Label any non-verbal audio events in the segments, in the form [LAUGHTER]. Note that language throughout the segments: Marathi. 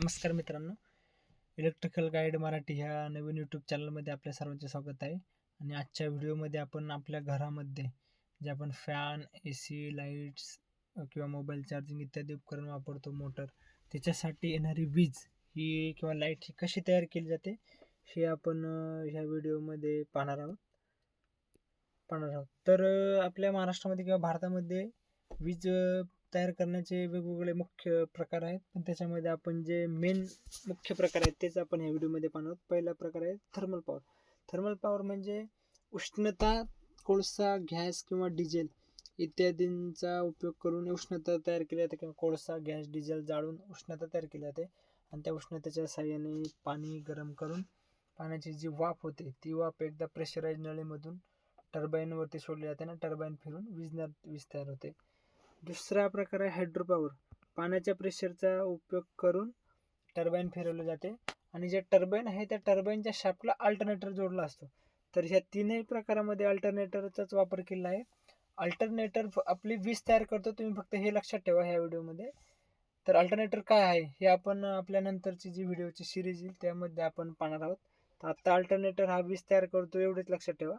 नमस्कार मित्रांनो. इलेक्ट्रिकल गाईड मराठी ह्या नवीन यूट्यूब चॅनलमध्ये आपल्या सर्वांचे स्वागत आहे. आणि आजच्या व्हिडिओमध्ये आपण आपल्या घरामध्ये जे आपण फॅन ए सी लाईट्स किंवा मोबाईल चार्जिंग इत्यादी उपकरण वापरतो मोटर त्याच्यासाठी येणारी वीज ही किंवा लाइट ही कशी तयार केली जाते हे आपण ह्या व्हिडिओमध्ये पाहणार आहोत. पाहणार आहोत. तर आपल्या महाराष्ट्रामध्ये किंवा भारतामध्ये वीज तयार करण्याचे वेगवेगळे मुख्य प्रकार आहेत. पण त्याच्यामध्ये आपण जे मेन मुख्य प्रकार आहेत तेच आपण या व्हिडिओमध्ये पाहणार आहोत. पहिला प्रकार आहे थर्मल पॉवर थर्मल पॉवर म्हणजे उष्णता कोळसा गॅस किंवा डिझेल इत्यादींचा उपयोग करून उष्णता तयार केली जाते किंवा कोळसा गॅस डिझेल जाळून उष्णता तयार केली जाते. आणि त्या उष्णतेच्या साहाय्याने पाणी गरम करून पाण्याची जी वाफ होते ती वाफ एकदा प्रेशराईज नळीमधून टर्बाईनवरती सोडली जाते आणि टर्बाईन फिरून वीज न वीज तयार होते. दुसरा प्रकार आहे हायड्रोपावर पाण्याच्या प्रेशरचा उपयोग करून टर्बाईन फिरवलं जाते. आणि जे टर्बाईन आहे त्या टर्बाईनच्या शाफ्टला अल्टरनेटर जोडला असतो. तर ह्या तीनही प्रकारामध्ये अल्टरनेटरचाच वापर केला आहे. अल्टरनेटर आपली वीज तयार करतो तुम्ही फक्त हे लक्षात ठेवा ह्या व्हिडिओमध्ये तर अल्टरनेटर काय आहे हे आपण आपल्या नंतरची जी व्हिडिओची सिरीज येईल त्यामध्ये आपण पाहणार आहोत. तर आत्ता अल्टरनेटर हा वीज तयार करतो एवढेच लक्षात ठेवा.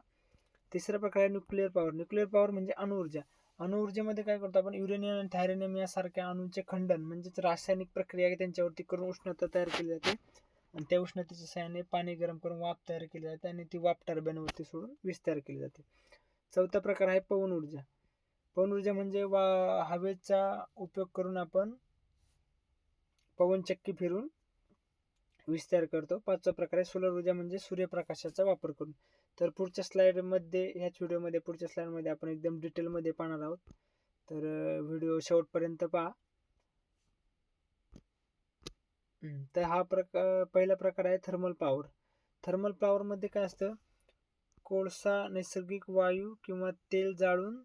तिसरा प्रकार आहे न्यूक्लिअर पॉवर न्यूक्लिअर पॉवर म्हणजे अणुऊर्जा. अणुऊर्जेमध्ये काय करतो आपण? युरेनियम आणि थायरेनियम यासारख्या अणूंचे खंडन म्हणजेच रासायनिक प्रक्रिया आहे त्यांच्यावरती करून उष्णता तयार केली जाते. आणि त्या उष्णतेच्या सहाय्याने पाणी गरम करून वाफ तयार केली जाते आणि ती वाफ टर्बाईनवरती सोडून वीज तयार केली जाते. चौथा प्रकार आहे पवन ऊर्जा. पवन ऊर्जा म्हणजे वा हवेचा उपयोग करून आपण पवनचक्की फिरून वीज तयार करतो. पाचवा प्रकार आहे सोलर ऊर्जा म्हणजे सूर्यप्रकाशाचा वापर करून. तर पुढच्या स्लाईडमध्ये ह्याच व्हिडिओमध्ये पुढच्या स्लाईडमध्ये आपण एकदम डिटेलमध्ये पाहणार आहोत. तर व्हिडिओ शेवटपर्यंत पहा. तर हा प्रकार पहिला प्रकार आहे थर्मल पॉवर थर्मल पॉवरमध्ये काय असतं? कोळसा नैसर्गिक वायू किंवा तेल जाळून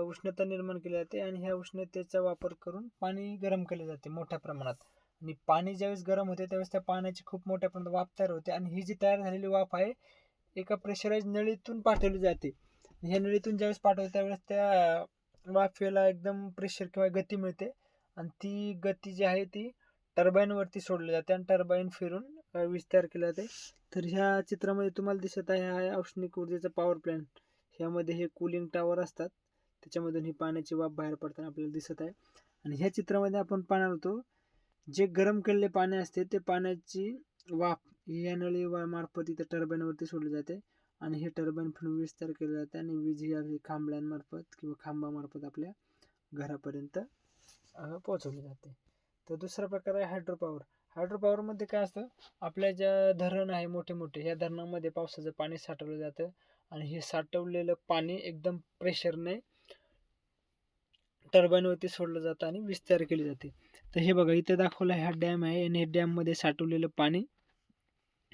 उष्णता निर्माण केली जाते आणि ह्या उष्णतेचा वापर करून पाणी गरम केले जाते मोठ्या प्रमाणात. आणि पाणी ज्यावेळेस गरम होते त्यावेळेस त्या पाण्याची खूप मोठ्या प्रमाणात वाफ तयार होते. आणि ही जी तयार झालेली वाफ आहे एका प्रेशराईज नळीतून पाठवली जाते. ह्या नळीतून ज्यावेळेस पाठवते त्यावेळेस त्या वाफेला एकदम प्रेशर किंवा गती मिळते. आणि ती गती जी आहे ती टर्बाईनवरती सोडली जाते आणि टर्बाईन फिरून वीज तयार केली जाते. तर ह्या चित्रामध्ये तुम्हाला दिसत आहे हा औष्णिक ऊर्जेचा पॉवर प्लॅन्ट ह्यामध्ये हे कूलिंग टावर असतात. त्याच्यामधून ही पाण्याची वाफ बाहेर पडताना आपल्याला दिसत आहे. आणि ह्या चित्रामध्ये आपण पाहणार होतो जे गरम केलेले पाणी असते ते पाण्याची वाफ ही या नळी वा- मार्फत इथं टर्बाईनवरती सोडली जाते. आणि हे टर्बाईन फिरून वीज तयार केली जाते आणि वीज ही आपली खांबळ्यांमार्फत किंवा खांबामार्फत आपल्या घरापर्यंत पोहोचवली जाते. तर दुसरा प्रकार आहे हायड्रोपावर हायड्रोपावरमध्ये काय असतं? आपल्या ज्या धरण आहे मोठे मोठे ह्या धरणामध्ये पावसाचं पाणी साठवलं जातं. आणि हे साठवलेलं पाणी एकदम प्रेशरने टर्बाईनवरती सोडलं जातं आणि वीज तयार केली जाते. तर हे बघा इथे दाखवलं आहे हा डॅम आहे आणि हे डॅममध्ये साठवलेलं पाणी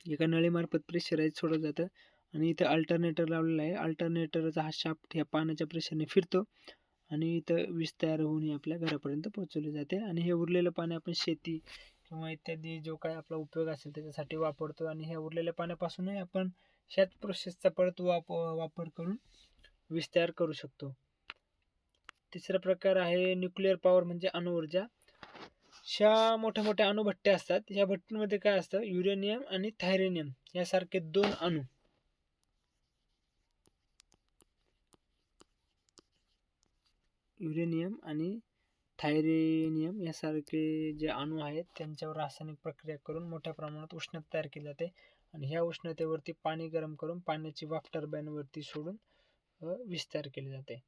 एका नळीमार्फत प्रेशराईज सोडलं जातं. आणि इथं अल्टरनेटर लावलेलं आहे. अल्टरनेटरचा हा शाफ्ट ह्या पाण्याच्या प्रेशरने फिरतो आणि इथं वीज तयार होऊन ही आपल्या घरापर्यंत पोहोचवली जाते. आणि हे उरलेलं पाणी आपण शेती किंवा इत्यादी जो काय आपला उपयोग असेल त्याच्यासाठी वापरतो. आणि ह्या उरलेल्या पाण्यापासूनही आपण ह्याच प्रोसेसचा परत वाप वापर करून वीज तयार करू शकतो. तिसरा प्रकार आहे न्यूक्लिअर पॉवर म्हणजे अणुऊर्जा. ह्या मोठ्या मोठ्या अणुभट्ट्या असतात. या भट्टीमध्ये काय असतं? युरेनियम आणि थायरेनियम यासारखे दोन अणू. युरेनियम आणि थायरेनियम यासारखे जे अणू आहेत त्यांच्यावर रासायनिक प्रक्रिया करून मोठ्या प्रमाणात उष्णता तयार केली जाते. आणि ह्या उष्णतेवरती पाणी गरम करून पाण्याची वाफ टर्बाईनवरती सोडून विस्तार केली जाते.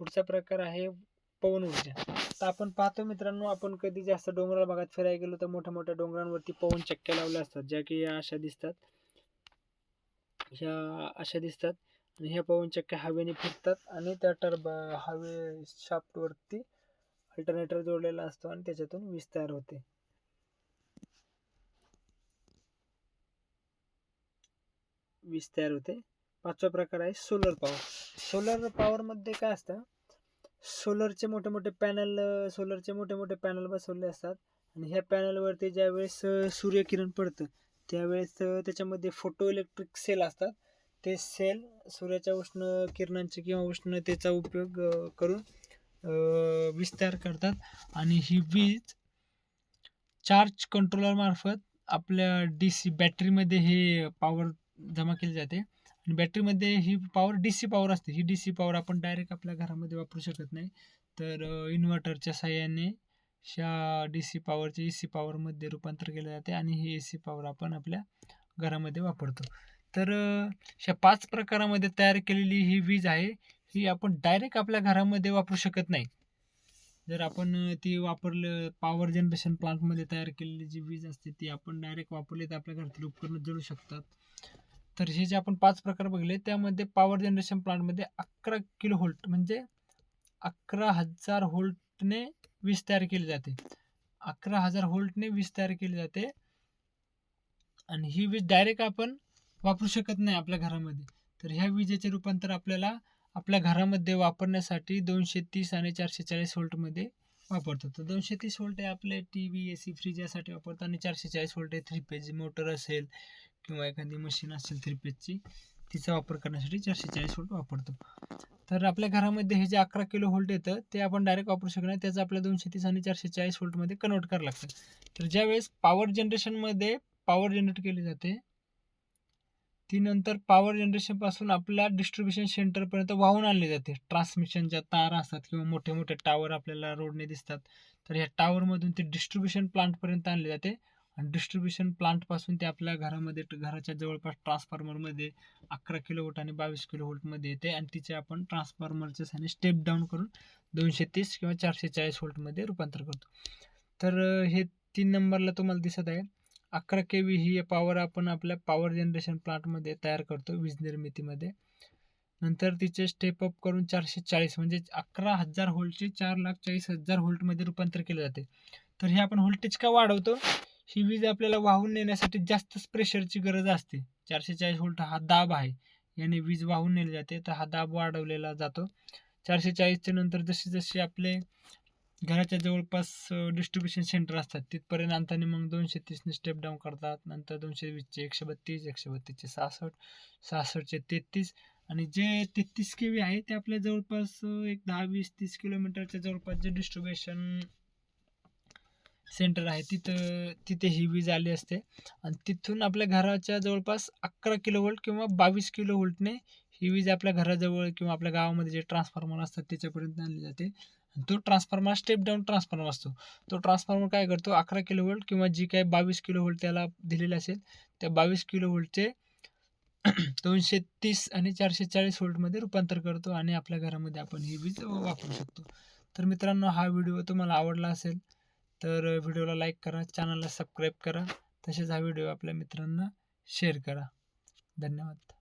पुढचा प्रकार आहे पवन ऊर्जा. तर आपण पाहतो मित्रांनो आपण कधी जास्त डोंगराळ भागात फिरायला गेलो तर मोठ्या मोठ्या डोंगरांवरती पवन चक्क्या लावल्या असतात ज्या की या अशा दिसतात. ह्या अशा दिसतात. आणि ह्या पवन चक्क्या हवेने फिरतात आणि त्या टर्ब हवे शाफ्टवरती अल्टरनेटर जोडलेला असतो आणि त्याच्यातून वीज तयार होते. वीज तयार होते. पाचवा प्रकार आहे सोलर पॉवर. सोलर पॉवरमध्ये काय असतं? सोलरचे मोठे मोठे पॅनल सोलरचे मोठे मोठे पॅनल बसवले असतात. आणि ह्या पॅनलवरती ज्यावेळेस सूर्यकिरण पडतं त्यावेळेस त्याच्यामध्ये फोटो इलेक्ट्रिक सेल असतात. ते सेल सूर्याच्या उष्ण किरणांचे किंवा उष्णतेचा उपयोग करून विस्तार वीज तयार करतात. आणि ही वीज चार्ज कंट्रोलरमार्फत आपल्या डी सी बॅटरीमध्ये हे पॉवर जमा केली जाते. आणि बॅटरीमध्ये ही पॉवर डी सी पॉवर असते. ही डी सी पॉवर आपण डायरेक्ट आपल्या घरामध्ये वापरू शकत नाही. तर इन्व्हर्टरच्या साह्याने ह्या डी सी पॉवरचे ए सी पॉवरमध्ये रूपांतर केले जाते आणि ही ए सी पॉवर आपण आपल्या घरामध्ये वापरतो. तर अशा पाच प्रकारामध्ये तयार केलेली ही वीज आहे ही आपण डायरेक्ट आपल्या घरामध्ये वापरू शकत नाही. जर आपण ती वापरलं पॉवर जनरेशन प्लांटमध्ये तयार केलेली जी वीज असते ती आपण डायरेक्ट वापरली तर आपल्या घरातील उपकरणं जळू शकतात. तर हे जे आपण पाच प्रकार बघले त्यामध्ये पॉवर जनरेशन प्लांटमध्ये अकरा किलो होल्ट म्हणजे अकरा हजार होल्टने वीज तयार केली जाते. अकरा हजार होल्टने वीज तयार केली जाते. आणि ही वीज डायरेक्ट आपण वापरू शकत नाही आपल्या घरामध्ये. तर ह्या विजेचे रूपांतर आपल्याला आपल्या घरामध्ये वापरण्यासाठी दोनशे तीस आणि चारशे चाळीस होल्टमध्ये वापरतो. तर दोनशे तीस होल्ट हे आपले T V A C fridge यासाठी वापरतो आणि चारशे चाळीस होल्ट हे थ्री पेज मोटर असेल किंवा एखादी मशीन असेल थ्री पेजची तिचा वापर करण्यासाठी चारशे चाळीस व्होल्ट वापरतो. तर आपल्या घरामध्ये हे जे अकरा किलो व्होल्ट येतं ते आपण डायरेक्ट वापरू शकत नाही. त्याचं आपल्या दोनशे तीस आणि चारशे चाळीस व्होल्टमध्ये कन्वर्ट करावं लागतं. तर ज्यावेळेस पॉवर जनरेशनमध्ये पॉवर जनरेट केली जाते ती नंतर पॉवर जनरेशनपासून आपल्या डिस्ट्रीब्युशन सेंटरपर्यंत वाहून आणली जाते. ट्रान्समिशनच्या तार असतात किंवा मोठे मोठे टावर आपल्याला रोडने दिसतात तर ह्या टावरमधून ते डिस्ट्रीब्युशन प्लांटपर्यंत आणले जाते. आणि डिस्ट्रीब्युशन प्लांटपासून ते आपल्या घरामध्ये घराच्या जवळपास ट्रान्सफॉर्मरमध्ये अकरा किलोवोल्ट आणि बावीस किलोवोल्टमध्ये येते. आणि तिचे आपण ट्रान्सफॉर्मरच्या साने स्टेप डाऊन करून दोनशे तीस किंवा चारशे चाळीस वोल्टमध्ये रूपांतर करतो. तर हे तीन नंबरला तुम्हाला दिसत आहे. अकरा के व्ही ही पॉवर आपण आपल्या पॉवर जनरेशन प्लांटमध्ये तयार करतो वीज निर्मितीमध्ये. नंतर तिचे स्टेप अप करून चारशे चाळीस म्हणजे अकरा हजार होल्टचे चार लाख चाळीस हजार होल्टमध्ये रूपांतर केले जाते. तर हे आपण व्होल्टेज का वाढवतो? ही वीज आपल्याला वाहून नेण्यासाठी जास्तच प्रेशरची गरज असते. चारशे चाळीस व्होल्ट हा दाब आहे. याने वीज वाहून नेली जाते. तर हा दाब वाढवलेला जातो. चारशे चाळीसच्या नंतर जसे जसे आपले घराच्या जवळपास डिस्ट्रीब्युशन सेंटर असतात तिथपर्यंत अंताने मग दोनशे तीसने स्टेप डाऊन करतात. नंतर दोनशे वीसचे एकशे बत्तीस एकशे बत्तीसचे सहासष्ट सहासष्टचे तेहतीस आणि जे तेहतीस के व्ही आहे ते आपल्या जवळपास एक दहा वीस तीस किलोमीटरच्या जवळपास जे डिस्ट्रीब्युशन सेंटर आहे. तिथं तिथे ही वीज आली असते. आणि तिथून आपल्या घराच्या जवळपास अकरा किलो व्होल्ट किंवा बावीस किलो व्होल्टने ही वीज आपल्या घराजवळ किंवा आपल्या गावामध्ये जे ट्रान्सफॉर्मर असतात त्याच्यापर्यंत आणली जाते. आणि तो ट्रान्सफॉर्मर स्टेप डाऊन ट्रान्सफॉर्मर असतो. तो ट्रान्सफॉर्मर काय करतो? अकरा किलो व्होल्ट किंवा जी काय बावीस किलो व्होल्ट त्याला दिलेले असेल त्या बावीस किलो व्होल्टचे [CLEARS THROAT] दोनशे तीस आणि चारशे चाळीस व्होल्टमध्ये रूपांतर करतो आणि आपल्या घरामध्ये आपण ही वीज वापरू शकतो. तर मित्रांनो हा व्हिडिओ तुम्हाला आवडला असेल तर व्हिडिओला लाईक करा चॅनलला सबस्क्राईब करा. तसेच हा व्हिडिओ आपल्या मित्रांना शेअर करा. धन्यवाद.